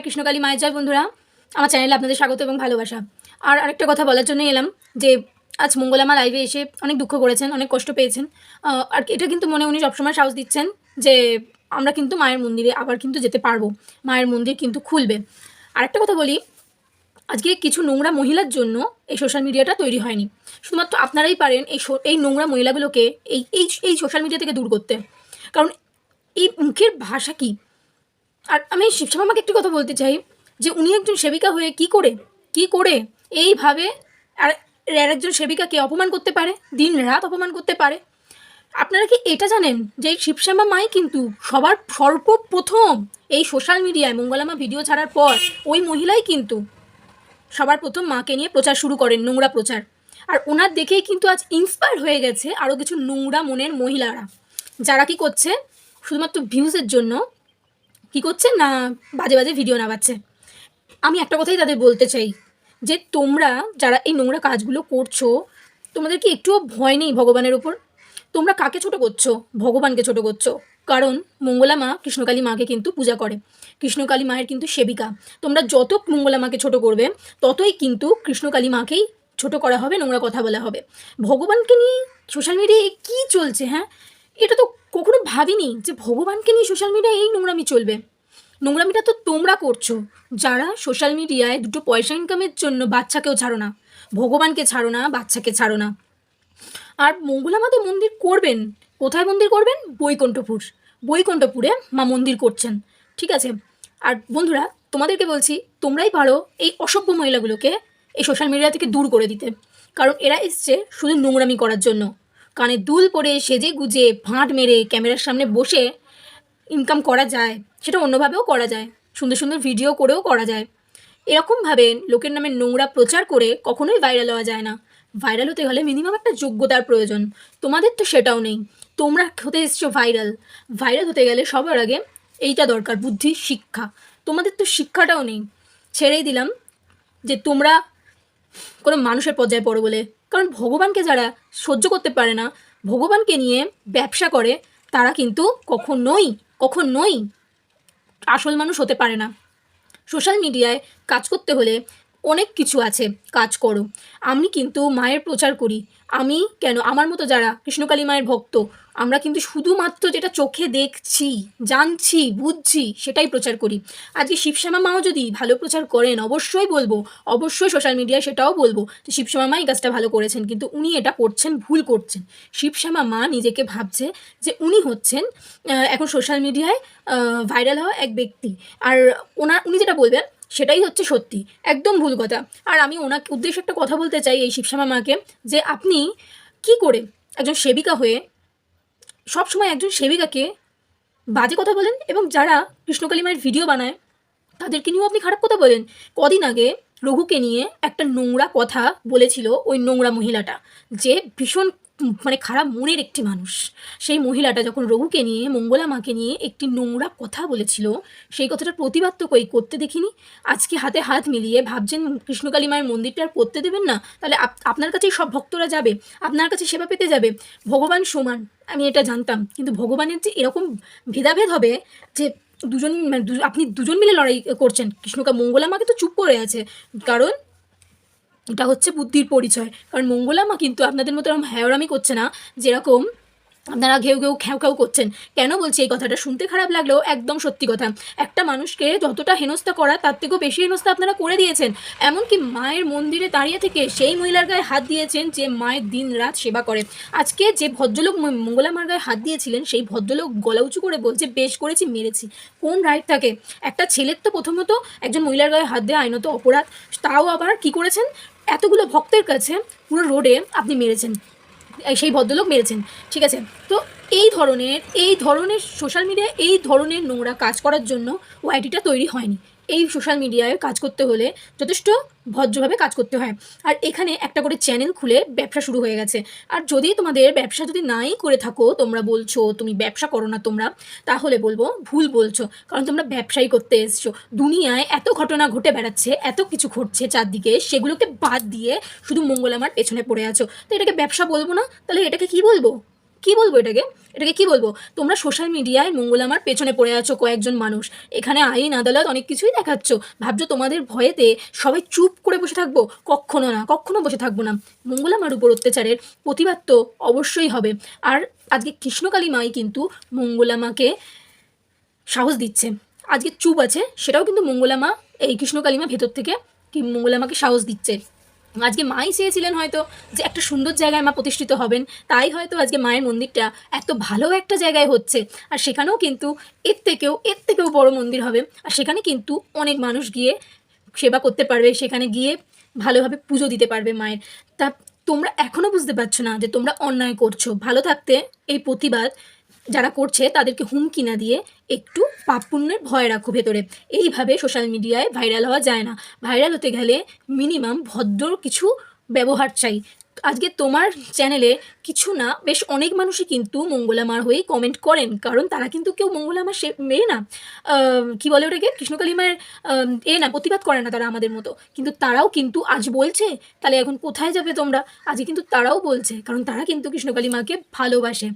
কৃষ্ণকালী, মায়ের জয় বন্ধুরা। আমার চ্যানেলে আপনাদের স্বাগত এবং ভালোবাসা। আর আরেকটা কথা বলার জন্য এলাম যে, আজ মঙ্গলামা লাইভে এসে অনেক দুঃখ করেছেন, অনেক কষ্ট পেয়েছেন। আর এটা কিন্তু মনে উনি সবসময় সাহস দিচ্ছেন যে, আমরা কিন্তু মায়ের মন্দিরে আবার কিন্তু যেতে পারব। মায়ের মন্দির কিন্তু খুলবে। আরেকটা কথা বলি, আজকে কিছু নোংরা মহিলার জন্য এই সোশ্যাল মিডিয়াটা তৈরি হয়নি। শুধুমাত্র আপনারাই পারেন এই এই নোংরা মহিলাগুলোকে এই এই সোশ্যাল মিডিয়া থেকে দূর করতে। কারণ এই মুখের ভাষা কী? আর আমি শিবশ্যাম আমাকে একটি কথা বলতে চাই, যে উনি একজন সেবিকা হয়ে কি করে কি করে এইভাবে আর আর একজন সেবিকাকে অপমান করতে পারে, দিন রাত অপমান করতে পারে? আপনারা কি এটা জানেন যে এই শিবশ্যামা মাই কিন্তু সবার সর্বপ্রথম এই সোশ্যাল মিডিয়ায় মঙ্গলামা ভিডিও ছাড়ার পর ওই মহিলাই কিন্তু সবার প্রথম মাকে নিয়ে প্রচার শুরু করেন, নোংরা প্রচার। আর ওনার দেখেই কিন্তু আজ ইন্সপায়ার হয়ে গেছে আরও কিছু নোংরা মনের মহিলারা। যারা কি করছে, শুধুমাত্র ভিউজের জন্য কি করছে না বাজে বাজে ভিডিও নামাচ্ছে? আমি একটা কথাই তাদের বলতে চাই, যে তোমরা যারা এই নোংরা কাজগুলো করছ, তোমাদের কি একটুও ভয় নেই ভগবানের ওপর তোমরা কাকে ছোট করছ? ভগবানকে ছোট করছ। কারণ মঙ্গলা মা কৃষ্ণকালী মাকে কিন্তু পূজা করে। কৃষ্ণকালী মায়ের কিন্তু সেবিকা। তোমরা যত মঙ্গলা মাকে ছোট করবে, ততই কিন্তু কৃষ্ণকালী মাকেই ছোট করা হবে, নোংরা কথা বলা হবে। ভগবানকে নিয়ে সোশ্যাল মিডিয়ায় কী চলছে হ্যাঁ? এটা তো কখনো ভাবিনি যে ভগবানকে নিয়ে সোশ্যাল মিডিয়ায় এই নোংরামি চলবে। নোংরামিটা তো তোমরা করছ। যারা সোশ্যাল মিডিয়ায় দুটো পয়সা ইনকামের জন্য বাচ্চাকেও ছাড়ো না, ভগবানকে ছাড়ো না, বাচ্চাকে ছাড়ো না। আর মঙ্গলামাতে মন্দির করবেন? কোথায় মন্দির করবেন? বৈকুণ্ঠপুর। বৈকুণ্ঠপুরে মা মন্দির করছেন। ঠিক আছে? আর বন্ধুরা, তোমাদেরকে বলছি, তোমরাই পারো এই অসভ্য মহিলাগুলোকে এই সোশ্যাল মিডিয়া থেকে দূর করে দিতে। কারণ এরা এসছে শুধু নোংরামি করার জন্য। কানে দুল পরে সেজে গুজে ভাঁট মেরে ক্যামেরার সামনে বসে ইনকাম করা যায়, সেটা অন্যভাবেও করা যায়। সুন্দর সুন্দর ভিডিও করেও করা যায়। এরকমভাবে লোকের নামে নোংরা প্রচার করে কখনোই ভাইরাল হওয়া যায় না। ভাইরাল হতে হলে মিনিমাম একটা যোগ্যতার প্রয়োজন। তোমাদের তো সেটাও নেই। তোমরা হতে এসছো ভাইরাল ভাইরাল হতে গেলে সবার আগে এইটা দরকার, বুদ্ধি, শিক্ষা। তোমাদের তো শিক্ষাটাও নেই। ছেড়েই দিলাম যে তোমরা কোনো মানুষের পর্যায়ে পড়ো বলে। কারণ ভগবানকে যারা সহ্য করতে পারে না, ভগবানকে নিয়ে ব্যবসা করে, তারা কিন্তু কখনোই কখনোই আসল মানুষ হতে পারে না। সোশ্যাল মিডিয়ায় কাজ করতে হলে অনেক কিছু আছে, কাজ করো। আমি কিন্তু মায়ের প্রচার করি। আমি কেন? আমার মতো যারা কৃষ্ণকালী মায়ের ভক্ত, আমরা কিন্তু শুধুমাত্র যেটা চোখে দেখছি, জানছি, বুঝছি, সেটাই প্রচার করি। আজকে শিবশ্যামা মাও যদি ভালো প্রচার করেন, অবশ্যই বলব, অবশ্যই সোশ্যাল মিডিয়ায় সেটাও বলব যে শিবশ্যামা মা এই কাজটা ভালো করেছেন, কিন্তু উনি এটা করছেন, ভুল করছেন। শিবশ্যামা মা নিজেকে ভাবছে যে উনি হচ্ছেন এখন সোশ্যাল মিডিয়ায় ভাইরাল হওয়া এক ব্যক্তি। আর ওনার উনি যেটা বলবেন সেটাই হচ্ছে সত্যি, একদম ভুল কথা। আর আমি ওনাকে, উদ্দেশ্যে একটা কথা বলতে চাই এই শিবশ্যামা মাকে, যে আপনি কি করে একজন সেবিকা হয়ে সবসময় একজন সেবিকাকে বাজে কথা বলেন এবং যারা কৃষ্ণকালী মায়ের ভিডিও বানায়, তাদেরকে নিয়েও আপনি খারাপ কথা বলেন। কদিন আগে রঘুকে নিয়ে একটা নোংরা কথা বলেছিল ওই নোংরা মহিলাটা, যে ভীষণ মানে খারাপ মনের একটি মানুষ। সেই মহিলাটা যখন রঘুকে নিয়ে, মঙ্গলা মাকে নিয়ে একটি নোংরা কথা বলেছিল, সেই কথাটার প্রতিবাদ তো কই করতে দেখিনি। আজকে হাতে হাত মিলিয়ে ভাবছেন কৃষ্ণকালী মায়ের মন্দিরটা আর করতে দেবেন না? তাহলে আপ- আপনার কাছেই সব ভক্তরা যাবে, আপনার কাছে সেবা পেতে যাবে। ভগবান সমান, আমি এটা জানতাম। কিন্তু ভগবানের যে এরকম ভেদাভেদ হবে যে দুজন মানে আপনি দুজন মিলে লড়াই করছেন, কৃষ্ণকা, মঙ্গলা মাকে তো চুপ করে আছে। কারণ এটা হচ্ছে বুদ্ধির পরিচয়। কারণ মঙ্গলামা কিন্তু আপনাদের মতো এরকম হ্যাওরামি করছে না যেরকম আপনারা ঘেউ ঘেউ খ্যাউ খ্যাউ করছেন। কেন বলছি এই কথাটা? শুনতে খারাপ লাগলেও একদম সত্যি কথা। একটা মানুষকে যতটা হেনস্থা করা, তার থেকেও বেশি হেনস্থা আপনারা করে দিয়েছেন। এমনকি মায়ের মন্দিরে দাঁড়িয়ে থেকে সেই মহিলার গায়ে হাত দিয়েছেন যে মায়ের দিন রাত সেবা করে। আজকে যে ভদ্রলোক মঙ্গলা মার গায়ে হাত দিয়েছিলেন, সেই ভদ্রলোক গলা উঁচু করে বলছে, বেশ করেছি, মেরেছি। কোন রাইট থাকে একটা ছেলের তো প্রথমত একজন মহিলার গায়ে হাত দেওয়া আইনত অপরাধ। তাও আবার কি করেছেন? এতগুলো ভক্তের কাছে পুরো রোডে আপনি মেরেছেন। সেই ভদ্রলোক মেরেছেন, ঠিক আছে? তো এই ধরনের এই ধরনের সোশ্যাল মিডিয়ায় এই ধরনের নোংরা কাজ করার জন্য ওয়াইডিটা তৈরি হয়নি। এই সোশ্যাল মিডিয়ায় কাজ করতে হলে যথেষ্ট ভদ্রভাবে কাজ করতে হয়। আর এখানে একটা করে চ্যানেল খুলে ব্যবসা শুরু হয়ে গেছে। আর যদি তোমাদের ব্যবসা যদি নাই করে থাকো, তোমরা বলছো, তুমি ব্যবসা করো না তোমরা, তাহলে বলব ভুল বলছো। কারণ তোমরা ব্যবসাই করতে এসছো। দুনিয়ায় এত ঘটনা ঘটে বেড়াচ্ছে, এত কিছু ঘটছে চারদিকে, সেগুলোকে বাদ দিয়ে শুধু মঙ্গলামার পেছনে পড়ে আছো। তো এটাকে ব্যবসা বলব না? তাহলে এটাকে কি বলব? কি বলব এটাকে? এটাকে কি বলব? তোমরা সোশ্যাল মিডিয়ায় মঙ্গলামার পেছনে পড়ে আছো কয়েকজন মানুষ। এখানে আইন, আদালত অনেক কিছুই দেখাচ্ছ। ভাবছ তোমাদের ভয়েতে সবাই চুপ করে বসে থাকব? কখনো না, কখনো বসে থাকব না। মঙ্গলামার উপর অত্যাচারের প্রতিবাদ তো অবশ্যই হবে। আর আজকে কৃষ্ণকালী মাই কিন্তু মঙ্গলামাকে সাহস দিচ্ছে। আজকে চুপ আছে, সেটাও কিন্তু মঙ্গলামা এই কৃষ্ণকালীমা ভেতর থেকে কি মঙ্গলামাকে সাহস দিচ্ছে। আজকে মাই চেয়েছিলেন হয়তো যে একটা সুন্দর জায়গায় মা প্রতিষ্ঠিত হবেন, তাই হয়তো আজকে মায়ের মন্দিরটা এত ভালো একটা জায়গায় হচ্ছে। আর সেখানেও কিন্তু এর থেকেও এর থেকেও বড় মন্দির হবে। আর সেখানে কিন্তু অনেক মানুষ গিয়ে সেবা করতে পারবে, সেখানে গিয়ে ভালোভাবে পুজো দিতে পারবে মায়ের। তা তোমরা এখনও বুঝতে পারছ না যে তোমরা অন্যায় করছ। ভালো থাকতে এই প্রতিবাদ যারা করছে তাদেরকে হুমকি না দিয়ে একটু পাপ পুণ্যের ভয় রাখো ভেতরে। এইভাবে সোশ্যাল মিডিয়ায় ভাইরাল হওয়া যায় না। ভাইরাল হতে গেলে মিনিমাম ভদ্র কিছু ব্যবহার চাই। আজকে তোমার চ্যানেলে কিছু না, বেশ অনেক মানুষই কিন্তু মঙ্গলামার হয়েই কমেন্ট করেন, কারণ তারা কিন্তু কেউ মঙ্গলামার সে মেয়ে না। কি বলে ওটাকে? কৃষ্ণকালী মায়ের এ না, প্রতিবাদ করে না তারা আমাদের মতো। কিন্তু তারাও কিন্তু আজ বলছে, তাহলে এখন কোথায় যাবে তোমরা? আজকে কিন্তু তারাও বলছে, কারণ তারা কিন্তু কৃষ্ণকালী মাকে ভালোবাসে।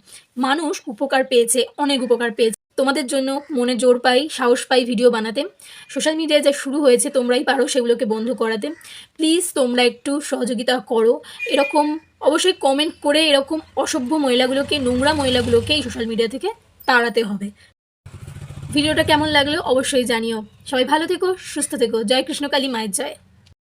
মানুষ উপকার পেয়েছে, অনেক উপকার পেয়েছে। তোমাদের জন্য মনে জোর পাই, সাহস পাই ভিডিও বানাতে। সোশ্যাল মিডিয়ায় যা শুরু হয়েছে, তোমরাই পারো সেগুলোকে বন্ধ করাতে। প্লিজ তোমরা একটু সহযোগিতা করো। এরকম অবশ্যই কমেন্ট করে এরকম অসভ্য মহিলাগুলোকে, নোংরা মহিলাগুলোকে এই সোশ্যাল মিডিয়া থেকে তাড়াতে হবে। ভিডিওটা কেমন লাগল অবশ্যই জানিও। সবাই ভালো থেকো, সুস্থ থেকো। জয় কৃষ্ণকালী, মায়ের জয়।